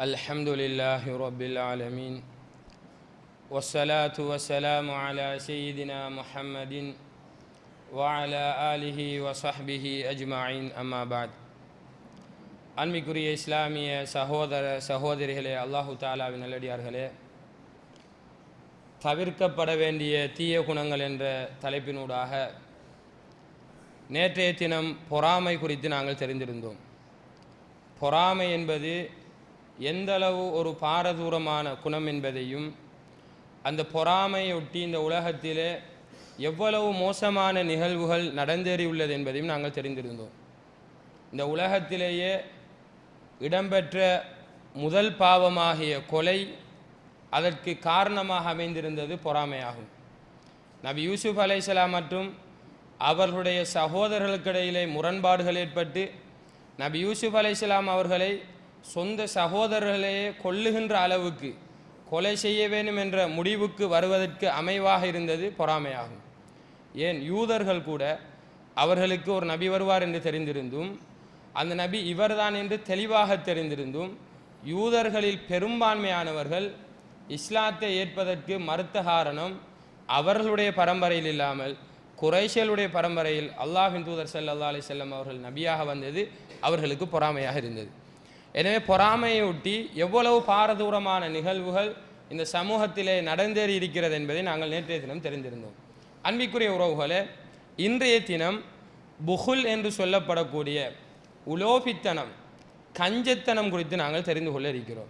الحمد لله رب العالمين والصلاة والسلام على سيدنا محمد وعلى آله وصحبه أجمعين أما بعد அன்பிக்குரிய இஸ்லாமிய சகோதர சகோதரிகளே அல்லாஹு தாலாவின் நல்லடியார்களே தவிர்க்கப்பட வேண்டிய தீய குணங்கள் என்ற தலைப்பினூடாக நேற்றைய தினம் பொறாமை குறித்து நாங்கள் தெரிந்திருந்தோம் பொறாமை என்பது எந்தளவு ஒரு பாரதூரமான குணம் என்பதையும் அந்த பொறாமையொட்டி இந்த உலகத்திலே எவ்வளவு மோசமான நிகழ்வுகள் நடந்தேறியுள்ளது என்பதையும் நாங்கள் தெரிந்திருந்தோம். இந்த உலகத்திலேயே இடம்பெற்ற முதல் பாவமாகிய கொலை அதற்கு காரணமாக அமைந்திருந்தது பொறாமையாகும். நபி யூசுப் அலைசலாம் மற்றும் அவர்களுடைய சகோதரர்களுக்கிடையிலே முரண்பாடுகள் ஏற்பட்டு நபி யூசுப் அலைசலாம் அவர்களை சொந்த சகோதரர்களையே கொல்லுகின்ற அளவுக்கு கொலை செய்ய வேண்டும் என்ற முடிவுக்கு வருவதற்கு அமைவாக இருந்தது பொறாமையாகும். ஏன்? யூதர்கள் கூட அவர்களுக்கு ஒரு நபி வருவார் என்று தெரிந்திருந்தும் அந்த நபி இவர்தான் என்று தெளிவாக தெரிந்திருந்தும் யூதர்களில் பெரும்பான்மையானவர்கள் இஸ்லாத்தை ஏற்பதற்கு மறுத்த காரணம் அவர்களுடைய பரம்பரையில் இல்லாமல் குறைஷலுடைய பரம்பரையில் அல்லாஹின் தூதர் சல்லா அலி செல்லம் அவர்கள் நபியாக வந்தது அவர்களுக்கு பொறாமையாக இருந்தது. எனவே பொறாமையை ஒட்டி எவ்வளவு பாரதூரமான நிகழ்வுகள் இந்த சமூகத்திலே நடந்தேறி இருக்கிறது என்பதை நாங்கள் நேற்றைய தினம் தெரிந்திருந்தோம். அன்பிக்குரிய உறவுகளே இன்றைய தினம் புகுல் என்று சொல்லப்படக்கூடிய உலோபித்தனம் கஞ்சத்தனம் குறித்து நாங்கள் தெரிந்து கொள்ள இருக்கிறோம்.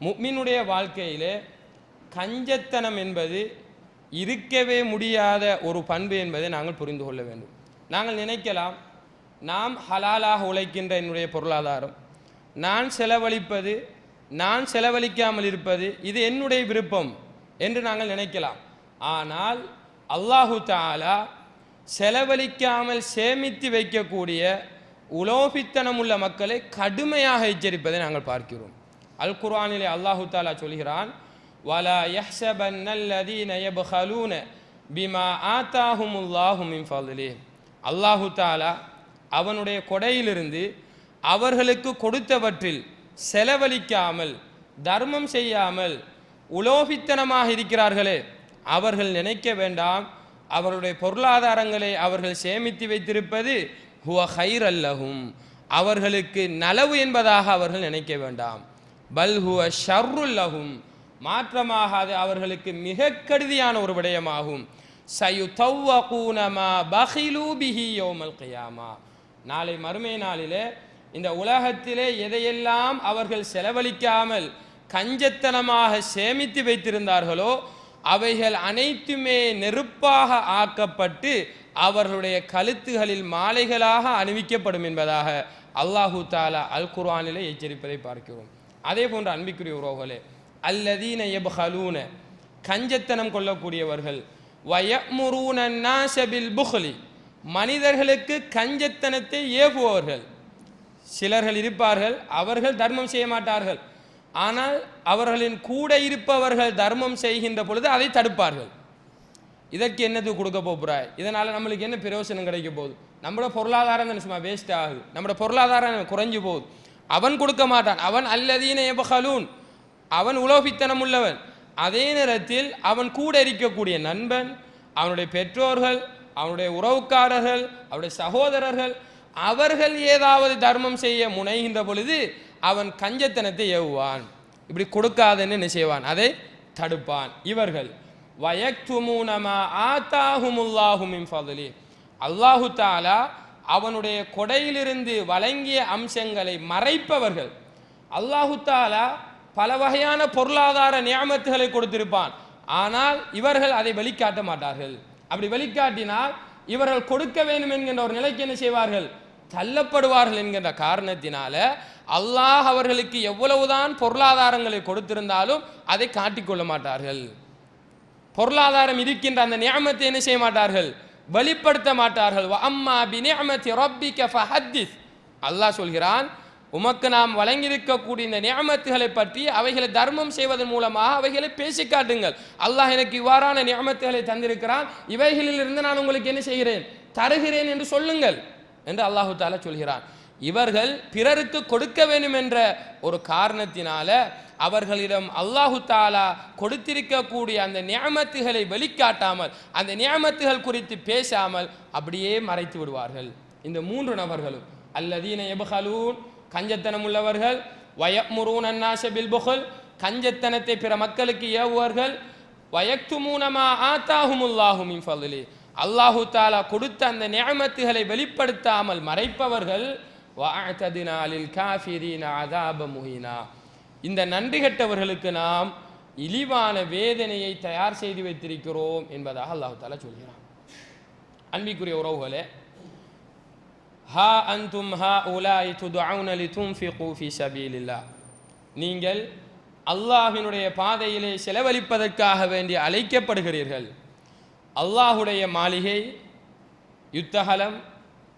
முக்மினுடைய வாழ்க்கையிலே கஞ்சத்தனம் என்பது இருக்கவே முடியாத ஒரு பண்பு என்பதை நாங்கள் புரிந்து கொள்ள வேண்டும். நாங்கள் நினைக்கலாம் நாம் ஹலாலாக உழைக்கின்ற என்னுடைய பொருளாதாரம் நான் செலவழிப்பது நான் செலவழிக்காமல் இருப்பது இது என்னுடைய விருப்பம் என்று நாங்கள் நினைக்கலாம். ஆனால் அல்லாஹு தாலா செலவழிக்காமல் சேமித்து வைக்கக்கூடிய உலோபித்தனம் உள்ள மக்களை கடுமையாக எச்சரிப்பதை நாங்கள் பார்க்கிறோம். அல் குர்ஆனிலே அல்லாஹு தாலா சொல்கிறான் வலா யஹ்சபன்னல்லதீன யப்ஹலூன பிமா ஆத்தாஹுமுல்லாஹு மின் ஃபضலிஹி அல்லாஹு தாலா அவனுடைய கொடையிலிருந்து அவர்களுக்கு கொடுத்தவற்றில் செலவழிக்காமல் தர்மம் செய்யாமல் உலோபித்தனமாக இருக்கிறார்களே அவர்கள் நினைக்க வேண்டாம். அவருடைய பொருளாதாரங்களை அவர்கள் சேமித்து வைத்திருப்பது ஹுவ ஹைர் அல்லஹும் அவர்களுக்கு நலவு என்பதாக அவர்கள் நினைக்க வேண்டாம். பல் ஹுவ ஷர்ருல்லஹும். மாற்றமாக அது அவர்களுக்கு மிக கடுதியான ஒரு விடயமாகும். சயுதவ்வ கூனமா பஹிலூ பிஹி யோமல் கயாமா. நாளை மறுமை நாளிலே இந்த உலகத்திலே எதையெல்லாம் அவர்கள் செலவழிக்காமல் கஞ்சத்தனமாக சேமித்து வைத்திருந்தார்களோ அவைகள் அனைத்துமே நெருப்பாக ஆக்கப்பட்டு அவர்களுடைய கழுத்துகளில் மாலைகளாக அணிவிக்கப்படும் என்பதாக அல்லாஹு தாலா அல் குர்ஆனிலே எச்சரிப்பதை பார்க்கிறோம். அதே போன்ற அன்பிக்குரிய உறவுகளே அல்லதீன எபஹலூன கஞ்சத்தனம் கொள்ளக்கூடியவர்கள் வயமுரூன நாசபில் புஹ்லி மனிதர்களுக்கு கஞ்சத்தனத்தை ஏவுபவர்கள். சிலர்கள் இருப்பார்கள் அவர்கள் தர்மம் செய்ய மாட்டார்கள். ஆனால் அவர்களின் கூட இருப்பவர்கள் தர்மம் செய்கின்ற பொழுது அதை தடுப்பார்கள். இதற்கு என்னது கொடுக்க போகிறாய் இதனால் நம்மளுக்கு என்ன பிரயோசனம் கிடைக்க போகுது? நம்மளோட பொருளாதாரம் தானே சும்மா வேஸ்ட் ஆகுது. நம்மளோட பொருளாதாரம் குறைஞ்சு போகுது. அவன் கொடுக்க மாட்டான். அவன் அல்லதீன எபஹலூன் அவன் உலோபித்தனம் உள்ளவன். அதே நேரத்தில் அவன் கூட இருக்கக்கூடிய நண்பன் அவனுடைய பெற்றோர்கள் அவனுடைய உறவுக்காரர்கள் அவனுடைய சகோதரர்கள் அவர்கள் ஏதாவது தர்மம் செய்ய முனைகின்ற பொழுது அவன் கஞ்சத்தனத்தை ஏவுவான். இப்படி கொடுக்காதன்னு என்ன செய்வான்? அதை தடுப்பான். இவர்கள் வயக்துமூனமா ஆத்தாஹுமுல்லாஹுமின் ஃபதுலி. அல்லாஹு தாலா அவனுடைய கொடையிலிருந்து வழங்கிய அம்சங்களை மறைப்பவர்கள். அல்லாஹு தாலா பல வகையான பொருளாதார நியமத்துகளை கொடுத்திருப்பான். ஆனால் இவர்கள் அதை வெளிக்காட்ட மாட்டார்கள். அப்படி வெளிக்காட்டினால் இவர்கள் கொடுக்க வேண்டும் என்கின்ற ஒரு நிலைக்கு என்ன செய்வார்கள்? தள்ளப்படுவார்கள் என்கின்ற காரணத்தினால அல்லாஹ் அவர்களுக்கு எவ்வளவுதான் பொருளாதாரங்களை கொடுத்திருந்தாலும் அதை காட்டிக்கொள்ள மாட்டார்கள். பொருளாதாரம் இருக்கின்ற அந்த நியமத்தை என்ன செய்ய மாட்டார்கள்? வெளிப்படுத்த மாட்டார்கள். அம்மா பி நியமத்தி ஃபஹத்திஸ். அல்லாஹ் சொல்கிறான் உமக்கு நாம் வழங்கியிருக்கக்கூடிய இந்த நியமத்துகளை பற்றி அவைகளை தர்மம் செய்வதன் மூலமாக அவைகளை பேசி காட்டுங்கள். அல்லாஹ் எனக்கு இவ்வாறான நியமத்துகளை தந்திருக்கிறான். இவைகளிலிருந்து நான் உங்களுக்கு என்ன செய்கிறேன்? தருகிறேன் என்று சொல்லுங்கள். என்று அல்லாஹு தாலா சொல்கிறான். இவர்கள் பிறருக்கு கொடுக்க வேண்டும் என்ற ஒரு காரணத்தினால அவர்களிடம் அல்லாஹு தாலா கொடுத்திருக்கக்கூடிய அந்த நியமத்துகளை வெளிக்காட்டாமல் அந்த நியமத்துகள் குறித்து பேசாமல் அப்படியே மறைத்து விடுவார்கள். இந்த மூன்று நபர்களும் அல்லதீன எபஹலூன் கஞ்சத்தனம் உள்ளவர்கள் வயமுரூன் அன்னாச பில்புகல் கஞ்சத்தனத்தை பிற மக்களுக்கு ஏவுவார்கள் வயக்துமூனமா ஆத்தாஹுமுல்லாஹு மின் அல்லாஹு தாலா கொடுத்த அந்த நியமத்துகளை வெளிப்படுத்தாமல் மறைப்பவர்கள் வாழ்த்ததினாலில் லில் காஃபிரீன அஸாப இந்த நன்றி கெட்டவர்களுக்கு நாம் இழிவான வேதனையை தயார் செய்து வைத்திருக்கிறோம் என்பதாக அல்லாஹு தாலா சொல்கிறான். அன்பிக்குரிய உறவுகளே ஹா அந்தும் ஹா உலாய் துதுஅவுன லிதுன்ஃபிகு கூஃபி சபீலில்லா. நீங்கள் அல்லாஹினுடைய பாதையிலே செலவழிப்பதற்காக வேண்டி அழைக்கப்படுகிறீர்கள். அல்லாஹுடைய மாளிகை யுத்தகலம்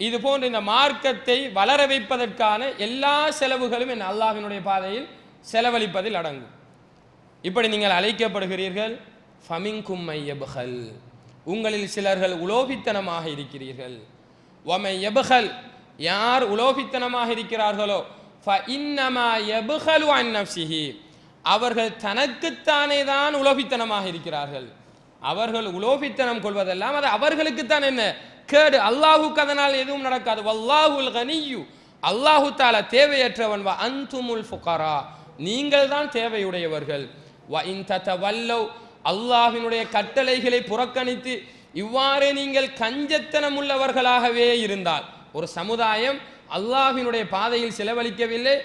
இது போன்ற இந்த மார்க்கத்தை வளர வைப்பதற்கான எல்லா செலவுகளும் என் அல்லாஹினுடைய பாதையில் செலவழிப்பதில் அடங்கும். இப்படி நீங்கள் அழைக்கப்படுகிறீர்கள் ஃபமிங்கும் மையபுகல் உங்களில் சிலர்கள் உலோபித்தனமாக இருக்கிறீர்கள். ஒமை எபுகல் யார் உலோபித்தனமாக இருக்கிறார்களோ ஃப இன்னமா எபுகலு அவர்கள் தனக்குத்தானே தான் உலோபித்தனமாக இருக்கிறார்கள். அவர்கள் உலோபித்தனம் கொள்வதெல்லாம் அது அவர்களுக்குத்தான் என்ன? கேடு. அல்லாஹுக்கு அதனால் எதுவும் நடக்காது. வல்லாஹுல் கனியு. அல்லாஹு தால தேவையற்றவன். வ அந்துமுல் ஃபுகரா. நீங்கள் தான் தேவையுடையவர்கள். வ இன் தத்தவல்லவ் அல்லாஹினுடைய கட்டளைகளை புறக்கணித்து இவ்வாறே நீங்கள் கஞ்சத்தனம் உள்ளவர்களாகவே இருந்தால் ஒரு சமுதாயம் அல்லாஹினுடைய பாதையில் செலவழிக்கவில்லை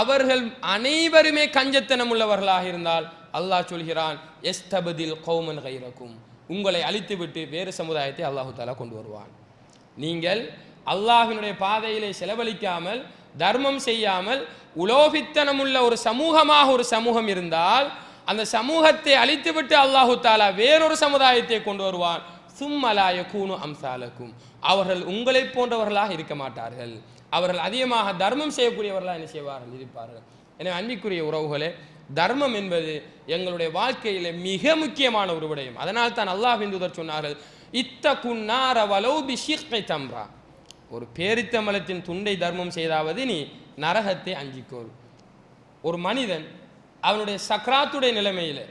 அவர்கள் அனைவருமே கஞ்சத்தனம் உள்ளவர்களாக இருந்தால் அல்லாஹ் சொல்கிறான் எஸ்தபதில் கௌமன் கைரக்கும். உங்களை அழித்துவிட்டு வேறு சமுதாயத்தை அல்லாஹு தாலா கொண்டு வருவான். நீங்கள் அல்லாஹினுடைய பாதையிலே செலவழிக்காமல் தர்மம் செய்யாமல் உலோபித்தனமுள்ள ஒரு சமூகமாக ஒரு சமூகம் இருந்தால் அந்த சமூகத்தை அழித்துவிட்டு அல்லாஹு தாலா வேறொரு சமுதாயத்தை கொண்டு வருவான். சும்மலாய கூணு அம்சாலக்கும். அவர்கள் உங்களைப் போன்றவர்களாக இருக்க மாட்டார்கள். அவர்கள் அதிகமாக தர்மம் செய்யக்கூடியவர்களாக என்ன செய்வார்கள்? இருப்பார்கள். எனவே அன்பிக்குரிய உறவுகளே தர்மம் என்பது எங்களுடைய வாழ்க்கையில் மிக முக்கியமான ஒரு விடயம். அதனால் தான் அல்லாஹ் தூதர் சொன்னார்கள் இத்த குன்னார வலோ பிஷிக்கை தம்ரா. ஒரு பேரித்தமலத்தின் துண்டை தர்மம் செய்தாவது நீ நரகத்தை அஞ்சிக்கோள் ஒரு மனிதன் அவனுடைய சக்ராத்துடைய நிலைமையில்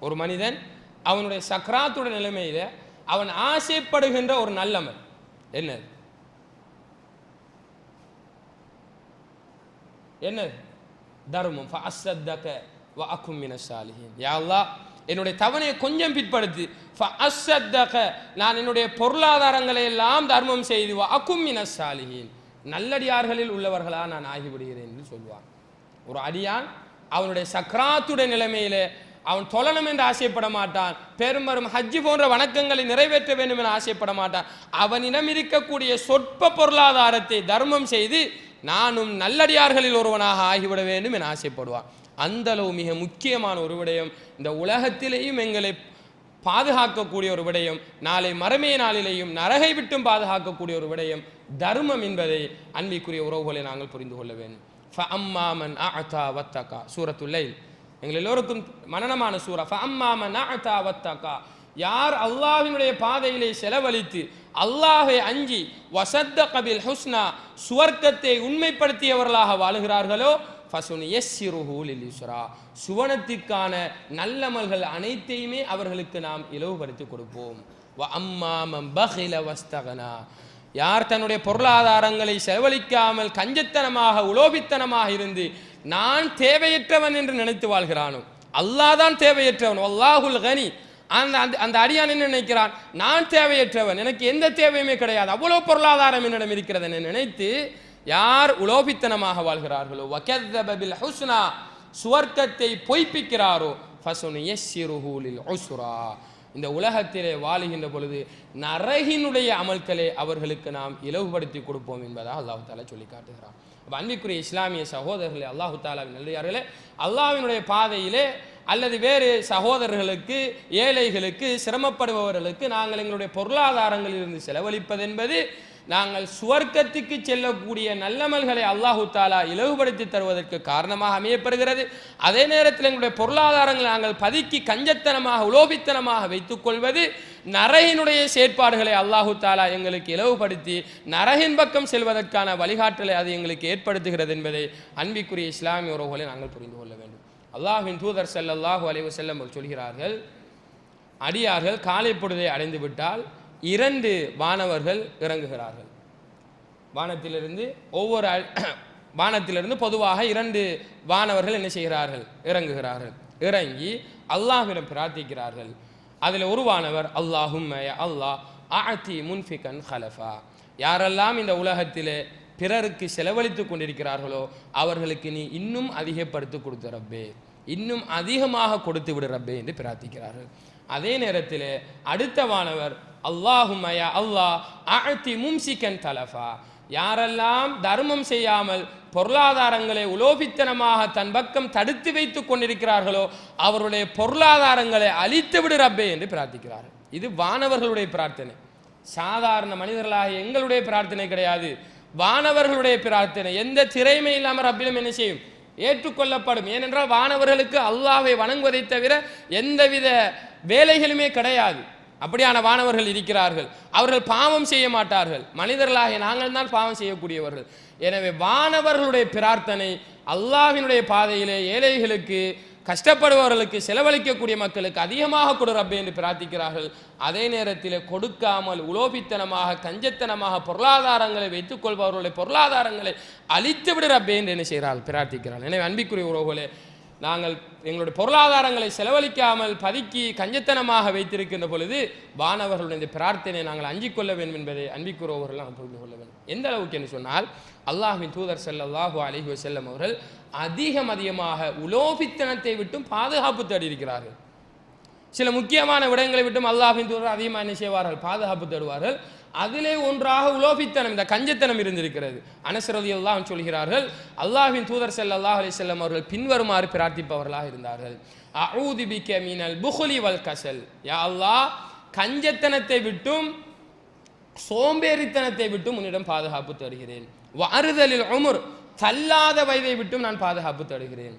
ஒரு மனிதன் அவனுடைய சக்ராத்துடைய நிலைமையில் அவன் ஆசைப்படுகின்ற ஒரு நல்லமல் என்னது? என்னது? தர்மம். ஃபஅஸ்ஸத்தக வ அகும் மின சாலிஹின் என்னுடைய தவணையை கொஞ்சம் பிற்படுத்தி. அசத்தக நான் என்னுடைய பொருளாதாரங்களை எல்லாம் தர்மம் செய்து வ அகும் நல்லடியார்களில் உள்ளவர்களா நான் ஆகிவிடுகிறேன் என்று சொல்வான். ஒரு அடியான் அவனுடைய சக்ராத்துடைய நிலைமையிலே அவன் தொழணும் என்று ஆசைப்பட மாட்டான். பெரும்பெரும் ஹஜ்ஜி போன்ற வணக்கங்களை நிறைவேற்ற வேண்டும் என ஆசைப்பட மாட்டான். அவனிடம் இருக்கக்கூடிய சொற்ப பொருளாதாரத்தை தர்மம் செய்து நானும் நல்லடியார்களில் ஒருவனாக ஆகிவிட வேண்டும் என ஆசைப்படுவான். அந்த அளவு மிக முக்கியமான ஒரு விடயம் இந்த உலகத்திலேயும் எங்களை பாதுகாக்கக்கூடிய ஒரு விடயம் நாளை மறுமை நாளிலேயும் நரகை விட்டும் பாதுகாக்கக்கூடிய ஒரு விடயம் தர்மம் என்பதை அன்பிக்குரிய உறவுகளை நாங்கள் புரிந்து கொள்ள வேண்டும். ஃபஅம்மாமன் அஅதா அத்தா வத்தக்கா லைல். எங்கள் எல்லோருக்கும் மனனமான சூரா ஃபஅம்மாமன் அத்தா வத்தக்கா யார் அல்லாஹ்வினுடைய பாதையிலே செலவழித்து அல்லாஹை அஞ்சி வசத்த கபில் ஹுஸ்னா சுவர்க்கத்தை உண்மைப்படுத்தியவர்களாக வாழுகிறார்களோ ஃபசுன் எஸ் லில்யுஸ்ரா சுவனத்திற்கான நல்லமல்கள் அனைத்தையுமே அவர்களுக்கு நாம் இலவுபடுத்தி கொடுப்போம். வ அம்மாமம் வஸ்தகனா யார் தன்னுடைய பொருளாதாரங்களை செலவழிக்காமல் கஞ்சத்தனமாக உலோபித்தனமாக இருந்து நான் தேவையற்றவன் என்று நினைத்து வாழ்கிறானோ அல்லாஹ் தான் தேவையற்றவன். அல்லாஹுல் கனி அந்த அந்த அந்த அடியான் என்ன நினைக்கிறான்? நான் தேவையற்றவன் எனக்கு எந்த தேவையுமே கிடையாது. அவ்வளோ பொருளாதாரம் என்னிடம் இருக்கிறது என்று நினைத்து யார் உலோபித்தனமாக வாழ்கிறார்களோ? வகதபில் ஹுஸ்னா சுவர்க்கத்தை பொய்ப்பிக்கிறாரோ? ஃபசுனு யஸ்ஸிருஹு லில் உஸ்ரா. இந்த உலகத்திலே வாழுகின்ற பொழுது நரகினுடைய அமல்களை அவர்களுக்கு நாம் இலவுபடுத்தி கொடுப்போம் என்பதாக அல்லாஹு தாலா சொல்லி காட்டுகிறான் அன்பிக்குரிய இஸ்லாமிய சகோதரர்களே அல்லாஹு தாலாவின் நல்லியார்களே அல்லாவினுடைய பாதையிலே அல்லது வேறு சகோதரர்களுக்கு ஏழைகளுக்கு சிரமப்படுபவர்களுக்கு நாங்கள் எங்களுடைய பொருளாதாரங்களிலிருந்து செலவழிப்பது என்பது நாங்கள் சுவர்க்கத்துக்கு செல்லக்கூடிய நல்லமல்களை அல்லாஹு தாலா இலகுபடுத்தி தருவதற்கு காரணமாக அமையப்படுகிறது. அதே நேரத்தில் எங்களுடைய பொருளாதாரங்களை நாங்கள் பதுக்கி கஞ்சத்தனமாக உலோபித்தனமாக வைத்துக்கொள்வது நரகினுடைய செயற்பாடுகளை அல்லாஹு தாலா எங்களுக்கு இலவுபடுத்தி நரகின் பக்கம் செல்வதற்கான வழிகாட்டலை அது எங்களுக்கு ஏற்படுத்துகிறது என்பதை அன்பிக்குரிய இஸ்லாமிய உறவுகளை நாங்கள் புரிந்து கொள்ள வேண்டும். அல்லாஹின் தூதர் ஸல்லல்லாஹு அலைஹி வஸல்லம் சொல்கிறார்கள் அடியார்கள் காலை பொழுதை அடைந்து விட்டால் இரண்டு வானவர்கள் இறங்குகிறார்கள். வானத்திலிருந்து ஒவ்வொரு வானத்திலிருந்து பொதுவாக இரண்டு வானவர்கள் என்ன செய்கிறார்கள்? இறங்குகிறார்கள். இறங்கி அல்லாஹ்விடம் பிரார்த்திக்கிறார்கள். அதில் ஒரு வானவர் அல்லாஹும் அல்லாஹ் ஆத்தி முன்ஃபிகன் ஹலஃபா. யாரெல்லாம் இந்த உலகத்திலே பிறருக்கு செலவழித்து கொண்டிருக்கிறார்களோ அவர்களுக்கு நீ இன்னும் அதிகப்படுத்தி கொடுத்த ரப்பே. இன்னும் அதிகமாக கொடுத்து விடு ரப்பே என்று பிரார்த்திக்கிறார்கள். அதே நேரத்தில் அடுத்த வானவர் அல்லாஹுமயா அல்லாஹ் ஆழ்த்தி மும்சிக்கன் தலஃபா. யாரெல்லாம் தர்மம் செய்யாமல் பொருளாதாரங்களை உலோபித்தனமாக தன் பக்கம் தடுத்து வைத்து கொண்டிருக்கிறார்களோ அவருடைய பொருளாதாரங்களை அழித்து விடு ரப்பே என்று பிரார்த்திக்கிறார்கள். இது வானவர்களுடைய பிரார்த்தனை. சாதாரண மனிதர்களாக எங்களுடைய பிரார்த்தனை கிடையாது. வானவர்களுடைய பிரார்த்தனை. எந்த திரைமை இல்லாமல் ரப்பிலும் என்ன செய்யும்? ஏற்றுக்கொள்ளப்படும். ஏனென்றால் வானவர்களுக்கு அல்லாவை வணங்குவதை தவிர எந்தவித வேலைகளுமே கிடையாது. அப்படியான வானவர்கள் இருக்கிறார்கள். அவர்கள் பாவம் செய்ய மாட்டார்கள். மனிதர்களாகிய நாங்கள் தான் பாவம் செய்யக்கூடியவர்கள். எனவே வானவர்களுடைய பிரார்த்தனை அல்லாவினுடைய பாதையிலே ஏழைகளுக்கு கஷ்டப்படுபவர்களுக்கு செலவழிக்கக்கூடிய மக்களுக்கு அதிகமாக கொடு ரப்பே என்று பிரார்த்திக்கிறார்கள். அதே நேரத்தில் கொடுக்காமல் உலோபித்தனமாக கஞ்சத்தனமாக பொருளாதாரங்களை வைத்துக் கொள்பவர்களுடைய பொருளாதாரங்களை அழித்து விடு ரப்பே என்று என்ன செய்கிறார்கள்? பிரார்த்திக்கிறார்கள். எனவே அன்பிக்குரிய உறவுகளே நாங்கள் எங்களுடைய பொருளாதாரங்களை செலவழிக்காமல் பதுக்கி கஞ்சத்தனமாக வைத்திருக்கின்ற பொழுது வானவர்களுடைய பிரார்த்தனை நாங்கள் அஞ்சிக் கொள்ள வேண்டும் என்பதை அன்பிக்குறவர்கள் நாம் புரிந்து கொள்ள வேண்டும். எந்த அளவுக்கு என்று சொன்னால் அல்லாஹின் தூதர் செல்லல்லாஹு அலைஹி செல்லம் அவர்கள் அதிகம் அதிகமாக உலோபித்தனத்தை விட்டும் பாதுகாப்பு தேடி இருக்கிறார்கள். சில முக்கியமான விடயங்களை விட்டும் அல்லாஹின் தூதர் அதிகமாக என்ன செய்வார்கள்? பாதுகாப்பு தேடுவார்கள். அதிலே ஒன்றாக உலோபித்தனம் இந்த கஞ்சத்தனம் இருந்திருக்கிறது. அனசரதி எல்லாம் சொல்கிறார்கள் அல்லாஹின் தூதர் ஸல்லல்லாஹு அலி செல்லம் அவர்கள் பின்வருமாறு பிரார்த்திப்பவர்களாக இருந்தார்கள். அஊது பிக்க மீனல் புகுலி வல் கசல். யா அல்லாஹ் கஞ்சத்தனத்தை விட்டும் சோம்பேறித்தனத்தை விட்டும் உன்னிடம் பாதுகாப்பு தருகிறேன். வாறுதலில் உமர் தள்ளாத வயதை விட்டும் நான் பாதுகாப்பு தருகிறேன்.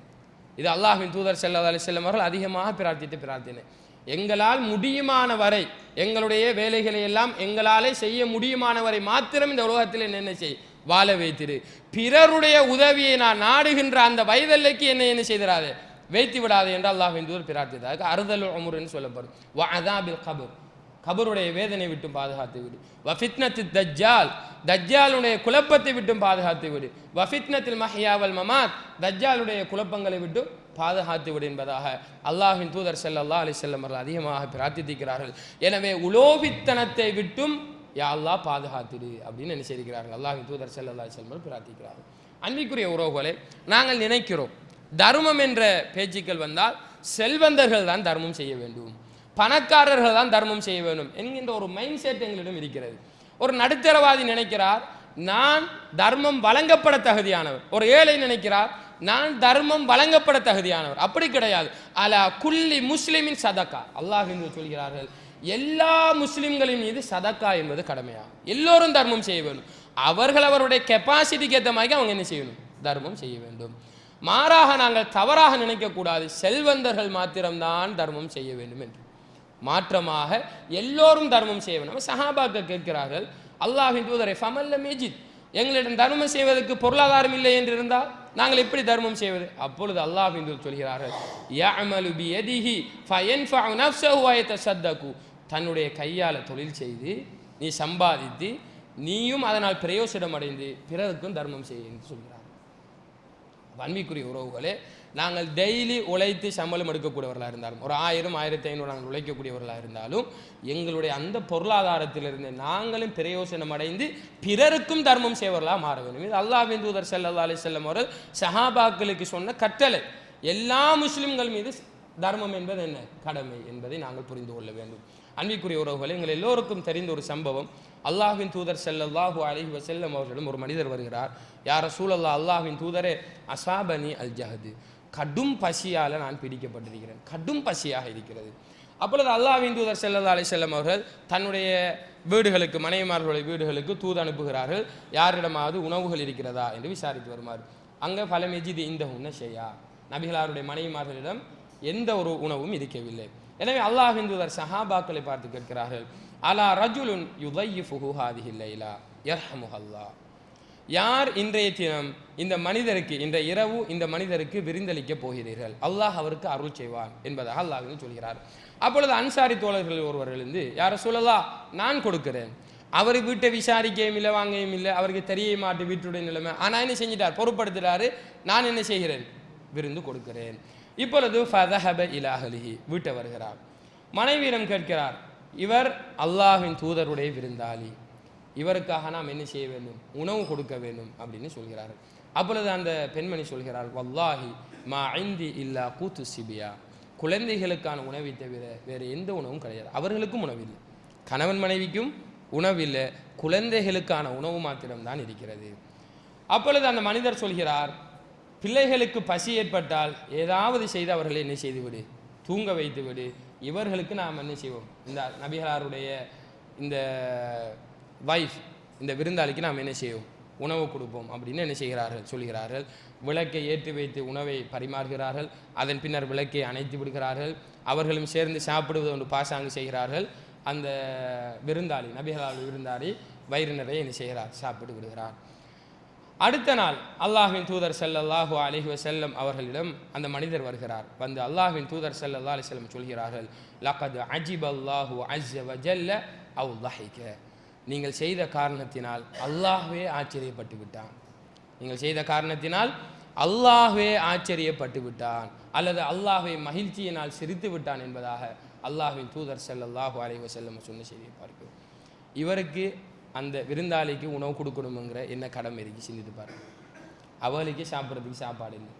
இது அல்லாஹ்வின் தூதர் ஸல்லல்லாஹு அலி செல்லம் அவர்கள் அதிகமாக பிரார்த்தித்து பிரார்த்தினேன் எங்களால் முடியுமான வரை எங்களுடைய வேலைகளை எல்லாம் எங்களாலே செய்ய முடியுமான வரை மாத்திரம் இந்த உலகத்தில் என்ன செய் வாழ வைத்திரு. பிறருடைய உதவியை நான் நாடுகின்ற அந்த வயதெல்லைக்கு என்னை என்ன செய்திடாது வைத்து விடாது என்று அல்லாஹ் தூதர் பிரார்த்தித்தார். அதுக்கு அறுதல் உமர் என்று சொல்லப்படும். வ அதாபில் கபூர். கபருடைய வேதனை விட்டும் பாதுகாத்து விடு. வஃபித்னத்து தஜ்ஜால். தஜ்ஜாலுடைய குழப்பத்தை விட்டும் பாதுகாத்து விடு. வஃபித்னத்தில் மஹியாவல் மமாத். தஜ்ஜாலுடைய குழப்பங்களை விட்டும் பாதுகாத்து விடு என்பதாக அல்லாஹின் தூதர் ஸல்லல்லாஹு அலி செல்லம் அவர்கள் அதிகமாக பிரார்த்தித்திருக்கிறார்கள். எனவே உலோபித்தனத்தை விட்டும் யா அல்லாஹ் பாதுகாத்துடு அப்படின்னு என்ன அல்லாஹின் அல்லாஹ்வின் தூதர் ஸல்லல்லாஹு அலைஹி வஸல்லம் அவர்கள் பிரார்த்திக்கிறார்கள். அன்பிக்குரிய உறவுகளை நாங்கள் நினைக்கிறோம் தர்மம் என்ற பேச்சுக்கள் வந்தால் செல்வந்தர்கள் தான் தர்மம் செய்ய வேண்டும். பணக்காரர்கள் தான் தர்மம் செய்ய வேண்டும் என்கின்ற ஒரு மைண்ட் செட் எங்களிடம் இருக்கிறது. ஒரு நடுத்தரவாதி நினைக்கிறார் நான் தர்மம் வழங்கப்பட தகுதியானவர் ஒரு ஏழை நினைக்கிறார் நான் தர்மம் வழங்கப்பட தகுதியானவர். அப்படி கிடையாது. அலா குல்லி முஸ்லிமின் சதக்கா. அல்லாஹ் என்று சொல்கிறார்கள். எல்லா முஸ்லிம்களின் மீது சதக்கா என்பது கடமையாகும் எல்லோரும் தர்மம் செய்ய வேண்டும். அவர்கள் அவருடைய கெப்பாசிட்டிக்கு ஏற்ற மாதிரி அவங்க என்ன செய்யணும்? தர்மம் செய்ய வேண்டும். மாறாக நாங்கள் தவறாக நினைக்கக்கூடாது. செல்வந்தர்கள் மாத்திரம்தான் தர்மம் செய்ய வேண்டும் என்று. மாற்றமாக எல்லோரும் தர்மம் செய்ய வேண்டும். சஹாபாக்க கேட்கிறார்கள் அல்லாஹின் தூதரை ஃபமல்ல மேஜித் எங்களிடம் தர்மம் செய்வதற்கு பொருளாதாரம் இல்லை என்று இருந்தால்? நாங்கள் எப்படி தர்மம் செய்வது? அப்பொழுது அல்லாஹ் என்று சொல்கிறார்கள் யஅமலு பியதிஹி ஃபயன்ஃபஉ நஃப்ஸஹு வ யதஸத்தகு தன்னுடைய கையால் தொழில் செய்து நீ சம்பாதித்து நீயும் அதனால் பிரயோசனம் அடைந்து பிறருக்கும் தர்மம் செய்ய என்று சொல்கிறார். அன்பிக்குரிய உறவுகளே நாங்கள் டெய்லி உழைத்து சம்பளம் எடுக்கக்கூடியவர்களாக இருந்தாலும் ஒரு ஆயிரம் ஆயிரத்தி ஐநூறு நாங்கள் உழைக்கக்கூடியவர்களாக இருந்தாலும் எங்களுடைய அந்த பொருளாதாரத்திலிருந்து நாங்களும் பிரயோசனம் அடைந்து பிறருக்கும் தர்மம் செய்வர்களாக மாற வேண்டும். இது அல்லாஹின் தூதர் செல்லல்லா அலி செல்லம் அவர்கள் சஹாபாக்களுக்கு சொன்ன கட்டளை. எல்லா முஸ்லிம்கள் மீது தர்மம் என்பது என்ன? கடமை என்பதை நாங்கள் புரிந்து கொள்ள வேண்டும். அன்பிக்குரிய உறவுகளை எங்கள் எல்லோருக்கும் தெரிந்த ஒரு சம்பவம். அல்லாஹின் தூதர் செல்லல்லாஹு அலஹி வசல்லம் அவர்களிடம் ஒரு மனிதர் வருகிறார். யார் சூழல்லா அல்லாஹின் தூதரே அசாபனி அல் ஜஹது கடும் பசியால் நான் பிடிக்கப்பட்டிருக்கிறேன். கடும் பசியாக இருக்கிறது. அப்பொழுது அல்லாஹ்வின் தூதர் செல்லல்லா அலி செல்லம் அவர்கள் தன்னுடைய வீடுகளுக்கு மனைவிமார்களுடைய வீடுகளுக்கு தூது அனுப்புகிறார்கள். யாரிடமாவது உணவுகள் இருக்கிறதா? என்று விசாரித்து வருமாறு. அங்கே பல மெஜிது இந்த உன்ன செய்யா நபிகளாருடைய மனைவிமார்களிடம் எந்த ஒரு உணவும் இருக்கவில்லை. எனவே அல்லாஹ்வின் தூதர் சஹாபாக்களை பார்த்து கேட்கிறார்கள் அலா ரஜுலுன் யுதையு ஹாதிஹி லைலா? யர்ஹமுஹல்லா. யார் இன்றைய தினம் இந்த மனிதருக்கு இந்த இரவு இந்த மனிதருக்கு விருந்தளிக்க போகிறீர்கள்? அல்லாஹ் அவருக்கு அருள் செய்வான் என்பதாக அல்லாஹ் சொல்கிறார். அப்பொழுது அன்சாரி தோழர்கள் ஒருவரிலிருந்து யார சொல்லலா நான் கொடுக்கிறேன். அவர் வீட்டை விசாரிக்கவும் இல்லை வாங்கவும் இல்லை அவருக்கு தெரிய மாட்டு வீட்டுடைய நிலைமை. ஆனால் என்ன செஞ்சிட்டார்? பொருட்படுத்துகிறாரு நான் என்ன செய்கிறேன்? விருந்து கொடுக்கிறேன். இப்பொழுது ஃபதஹப இலாஹலிஹி வீட்டை வருகிறார். மனைவியிடம் கேட்கிறார் இவர் அல்லாஹின் தூதருடைய விருந்தாளி. இவருக்காக நாம் என்ன செய்ய வேண்டும்? உணவு கொடுக்க வேண்டும் அப்படின்னு சொல்கிறார் அப்பொழுது அந்த பெண்மணி சொல்கிறார் வல்லாஹி மா ஐந்தி இல்லா கூத்து சிபியா. குழந்தைகளுக்கான உணவை தவிர வேறு எந்த உணவும் கிடையாது. அவர்களுக்கும் உணவில்லை கணவன் மனைவிக்கும் உணவில்லை குழந்தைகளுக்கான உணவு மாத்திரம்தான் இருக்கிறது. அப்பொழுது அந்த மனிதர் சொல்கிறார் பிள்ளைகளுக்கு பசி ஏற்பட்டால் ஏதாவது செய்து அவர்களை என்ன செய்து விடு தூங்க வைத்து விடு இவர்களுக்கு நாம் என்ன செய்வோம்? இந்த நபிகளாருடைய இந்த வைஃப் இந்த விருந்தாளிக்கு நாம் என்ன செய்வோம்? உணவு கொடுப்போம் அப்படின்னு என்ன செய்கிறார்கள்? சொல்கிறார்கள். விளக்கை ஏற்றி வைத்து உணவை பரிமாறுகிறார்கள். அதன் பின்னர் விளக்கை அணைத்து விடுகிறார்கள். அவர்களும் சேர்ந்து சாப்பிடுவது ஒன்று பாசாங்கு செய்கிறார்கள். அந்த விருந்தாளி நபிகளால் விருந்தாளி வயிறு நிறைய என்ன செய்கிறார்? சாப்பிட்டு விடுகிறார். அடுத்த நாள் அல்லாஹின் தூதர் செல்லல்லாஹு அலைஹி செல்லம் அவர்களிடம் அந்த மனிதர் வருகிறார். வந்து அல்லாஹின் தூதர் செல்லல்லா அலி செல்லம் சொல்கிறார்கள் லகத் அஜிப் அல்லாஹு அஸ்ஸ வஜல்ல அவ் நீங்கள் செய்த காரணத்தினால் அல்லாஹ்வே ஆச்சரியப்பட்டு விட்டான். நீங்கள் செய்த காரணத்தினால் அல்லாஹ்வே ஆச்சரியப்பட்டு விட்டான். அல்லது அல்லாஹ்வே மகிழ்ச்சியினால் சிரித்து விட்டான் என்பதாக அல்லாஹ்வின் தூதர் செல்லல்லாஹு அலைஹி செல்லம் சொன்ன செய்தியை பார்க்கிறோம். இவருக்கு அந்த விருந்தாளிக்கு உணவு கொடுக்கணுங்கிற என்ன கடமை இருக்கு சிந்தித்துப்பார் அவளுக்கே சாப்பிட்றதுக்கு சாப்பாடு இல்லை.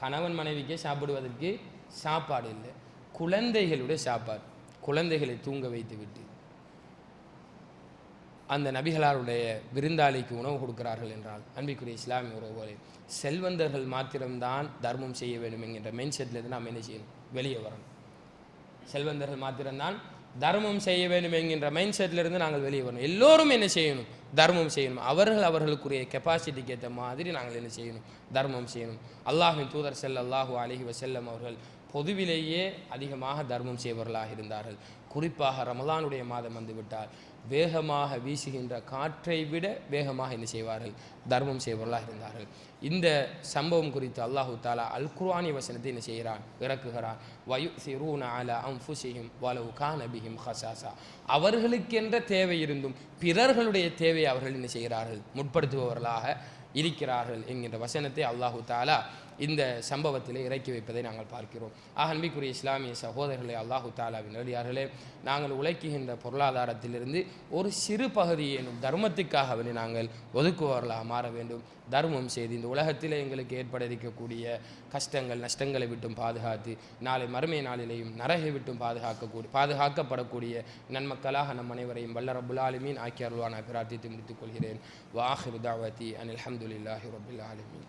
கணவன் மனைவிக்கே சாப்பிடுவதற்கு சாப்பாடு இல்லை. குழந்தைகளுடைய சாப்பாடு. குழந்தைகளை தூங்க வைத்து விட்டு. அந்த நபிகளாருடைய விருந்தாளிக்கு உணவு கொடுக்கிறார்கள் என்றால் அன்பிக்குரிய இஸ்லாமிய உறவுகளை செல்வந்தர்கள் மாத்திரம்தான் தர்மம் செய்ய வேண்டும் என்கின்ற மெயின் செட்லேருந்து நாம் என்ன செய்யணும்? வெளியே வரணும். செல்வந்தர்கள் மாத்திரம்தான் தர்மம் செய்ய வேண்டும் என்கின்ற மைண்ட் செட்டிலிருந்து நாங்கள் வெளியே வரணும். எல்லோரும் என்ன செய்யணும்? தர்மம் செய்யணும். அவர்கள் அவர்களுக்குரிய கெப்பாசிட்டிக்கு ஏற்ற மாதிரி நாங்கள் என்ன செய்யணும்? தர்மம் செய்யணும். அல்லாஹின் தூதர் ஸல்லல்லாஹு அலைஹி வஸல்லம் அவர்கள் பொதுவிலேயே அதிகமாக தர்மம் செய்பவர்களாக இருந்தார்கள். குறிப்பாக ரமலானுடைய மாதம் வந்துவிட்டால் வேகமாக வீசுகின்ற காற்றை விட வேகமாக என்ன செய்வார்கள்? தர்மம் செய்பவர்களாக இருந்தார்கள். இந்த சம்பவம் குறித்து அல்லாஹு தாலா அல் குர்வானி வசனத்தை என்ன செய்கிறான்? இறக்குகிறான் வயு சிரூன அல அம்ஃபுசிஹிம் வலவு கானபிஹிம் ஹசாசா அவர்களுக்கென்ற தேவை இருந்தும் பிறர்களுடைய தேவையை அவர்கள் என்ன செய்கிறார்கள்? முற்படுத்துபவர்களாக இருக்கிறார்கள் என்கின்ற வசனத்தை அல்லாஹு தாலா இந்த சம்பவத்தில் இறக்கி வைப்பதை நாங்கள் பார்க்கிறோம். ஆக அன்பிக்குரிய இஸ்லாமிய சகோதரர்களே அல்லாஹு தாலாவின் அடியார்களே நாங்கள் உழைக்குகின்ற பொருளாதாரத்திலிருந்து ஒரு சிறு பகுதியேனும் தர்மத்துக்காக நாங்கள் ஒதுக்குபவர்களாக மாற வேண்டும். தர்மம் செய்து இந்த உலகத்தில் எங்களுக்கு ஏற்பட இருக்கக்கூடிய கஷ்டங்கள் நஷ்டங்களை விட்டும் பாதுகாத்து நாளை மறுமை நாளிலேயும் நரகை விட்டும் பாதுகாக்கக்கூடிய பாதுகாக்கப்படக்கூடிய நன்மக்களாக நம் அனைவரையும் வல்ல ரபுல் ஆலமீன் பிரார்த்தித்து முடித்துக் கொள்கிறேன். வாஹிர் தாவதி அனில் அஹமதுல்லாஹி ரபுல் ஆலமீன்.